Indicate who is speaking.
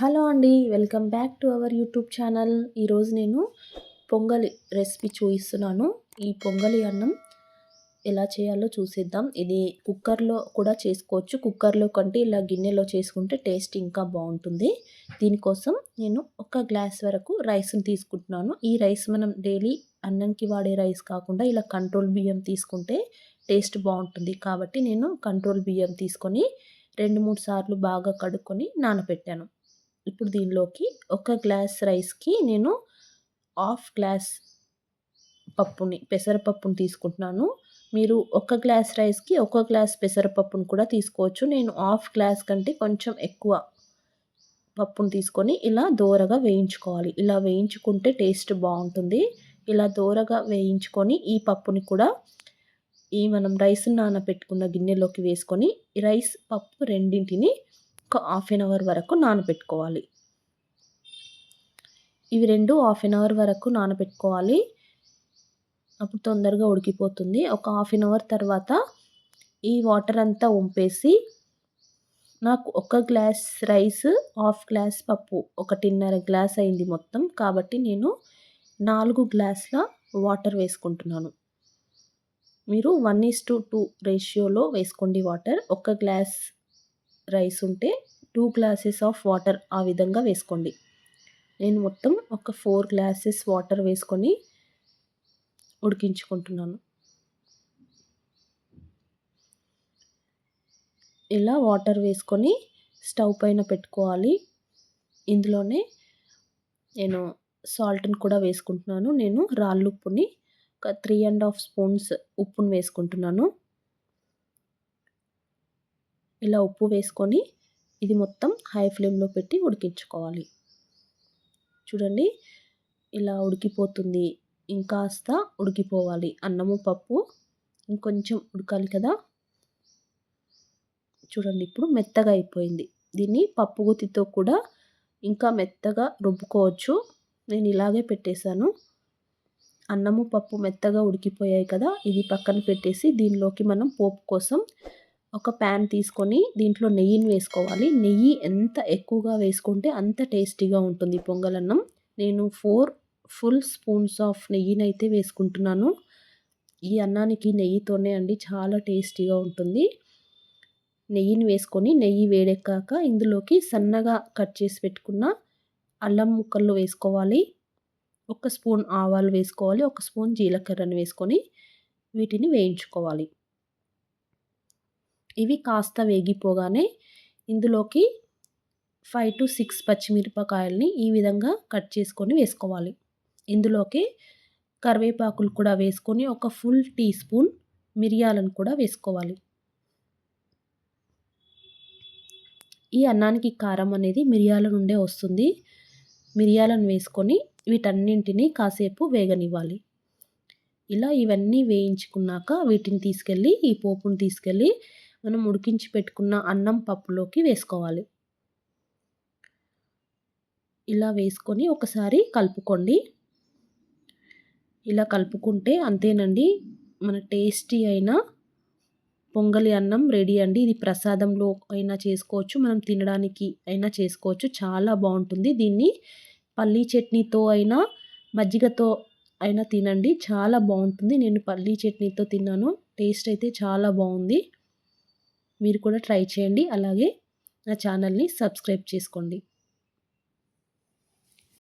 Speaker 1: Hello అండి welcome back to our YouTube channel. ఈరోజు నేను పొంగలి రెసిపీ చూపిస్తున్నాను. ఈ పొంగలి అన్నం ఎలా చేయాలో చూసేద్దాం. ఇది కుక్కర్లో కూడా చేసుకోవచ్చు. కుక్కర్లో కంటే ఇలా గిన్నెలో చేసుకుంటే టేస్ట్ ఇంకా బాగుంటుంది. దీనికోసం నేను ఒక గ్లాస్ వరకు రైస్ని తీసుకుంటున్నాను. ఈ రైస్ మనం డైలీ అన్నంకి వాడే రైస్ కాకుండా ఇలా కంట్రోల్ బియ్యం తీసుకుంటే టేస్ట్ బాగుంటుంది. కాబట్టి నేను కంట్రోల్ బియ్యం తీసుకొని రెండు మూడు సార్లు బాగా కడుక్కొని నానబెట్టాను ఇప్పుడు దీనిలోకి ఒక గ్లాస్ రైస్కి నేను హాఫ్ గ్లాస్ పప్పుని పెసరపప్పుని తీసుకుంటున్నాను. మీరు ఒక గ్లాస్ రైస్కి ఒక గ్లాస్ పెసరపప్పును కూడా తీసుకోవచ్చు. నేను హాఫ్ గ్లాస్ కంటే కొంచెం ఎక్కువ పప్పును తీసుకొని ఇలా దోరగా వేయించుకోవాలి. ఇలా వేయించుకుంటే టేస్ట్ బాగుంటుంది. ఇలా దోరగా వేయించుకొని ఈ పప్పుని కూడా ఈ మనం రైస్ నానబెట్టుకున్న గిన్నెలోకి వేసుకొని రైస్ పప్పు రెండింటిని ఒక హాఫ్ ఎన్ అవర్ వరకు నానబెట్టుకోవాలి. ఇవి రెండు హాఫ్ ఎన్ అవర్ వరకు నానబెట్టుకోవాలి. అప్పుడు తొందరగా ఉడికిపోతుంది. ఒక హాఫ్ ఎన్ అవర్ తర్వాత ఈ వాటర్ అంతా వంపేసి నాకు ఒక గ్లాస్ రైస్ హాఫ్ గ్లాస్ పప్పు ఒకటిన్నర గ్లాస్ అయింది మొత్తం. కాబట్టి నేను నాలుగు గ్లాసుల వాటర్ వేసుకుంటున్నాను. మీరు వన్ ఈస్ టు టూ రేషియోలో వేసుకోండి వాటర్. ఒక గ్లాస్ రైస్ ఉంటే టూ గ్లాసెస్ ఆఫ్ వాటర్ ఆ విధంగా వేసుకోండి. నేను మొత్తం ఒక ఫోర్ గ్లాసెస్ వాటర్ వేసుకొని ఉడికించుకుంటున్నాను. ఇలా వాటర్ వేసుకొని స్టవ్ పైన పెట్టుకోవాలి. ఇందులోనే నేను సాల్ట్ని కూడా వేసుకుంటున్నాను. నేను రాళ్ళు ఉప్పుని ఒక త్రీ అండ్ హాఫ్ స్పూన్స్ ఉప్పును వేసుకుంటున్నాను. ఇలా ఉప్పు వేసుకొని ఇది మొత్తం హై ఫ్లేమ్లో పెట్టి ఉడికించుకోవాలి. చూడండి ఇలా ఉడికిపోతుంది. ఇంకాస్త ఉడికిపోవాలి. అన్నము పప్పు ఇంకొంచెం ఉడకాలి కదా. చూడండి ఇప్పుడు మెత్తగా అయిపోయింది. దీన్ని పప్పు గుత్తితో కూడా ఇంకా మెత్తగా రుబ్బుకోవచ్చు. నేను ఇలాగే పెట్టేశాను. అన్నము పప్పు మెత్తగా ఉడికిపోయాయి కదా. ఇది పక్కన పెట్టేసి దీనిలోకి మనం పోపు కోసం ఒక ప్యాన్ తీసుకొని దీంట్లో నెయ్యిని వేసుకోవాలి. నెయ్యి ఎంత ఎక్కువగా వేసుకుంటే అంత టేస్టీగా ఉంటుంది పొంగలన్నం. నేను ఫోర్ ఫుల్ స్పూన్స్ ఆఫ్ నెయ్యిని అయితే వేసుకుంటున్నాను. ఈ అన్నానికి నెయ్యితోనే అండి చాలా టేస్టీగా ఉంటుంది. నెయ్యిని వేసుకొని నెయ్యి వేడెక్కాక ఇందులోకి సన్నగా కట్ చేసి పెట్టుకున్న అల్లం ముక్కలు వేసుకోవాలి. ఒక స్పూన్ ఆవాలు వేసుకోవాలి. ఒక స్పూన్ జీలకర్రను వేసుకొని వీటిని వేయించుకోవాలి. ఇవి కాస్త వేగిపోగానే ఇందులోకి ఫైవ్ టు సిక్స్ పచ్చిమిరపకాయలని ఈ విధంగా కట్ చేసుకొని వేసుకోవాలి. ఇందులోకి కరివేపాకులు కూడా వేసుకొని ఒక ఫుల్ టీ స్పూన్ మిరియాలను కూడా వేసుకోవాలి. ఈ అన్నానికి కారం అనేది మిరియాల నుండే వస్తుంది. మిరియాలను వేసుకొని వీటన్నింటినీ కాసేపు వేగనివ్వాలి. ఇలా ఇవన్నీ వేయించుకున్నాక వీటిని తీసుకెళ్ళి ఈ పోపును తీసుకెళ్ళి మనం ఉడికించి పెట్టుకున్న అన్నం పప్పులోకి వేసుకోవాలి. ఇలా వేసుకొని ఒకసారి కలుపుకోండి. ఇలా కలుపుకుంటే అంతేనండి మన టేస్టీ అయిన పొంగలి అన్నం రెడీ అండి. ఇది ప్రసాదంలో అయినా చేసుకోవచ్చు మనం తినడానికి అయినా చేసుకోవచ్చు. చాలా బాగుంటుంది. దీన్ని పల్లీ చట్నీతో అయినా మజ్జిగతో అయినా తినండి. చాలా బాగుంటుంది. నేను పల్లీ చట్నీతో తిన్నాను. టేస్ట్ అయితే చాలా బాగుంది. మీరు కూడా ట్రై చేయండి. అలాగే నా ఛానల్ని సబ్స్క్రైబ్ చేసుకోండి.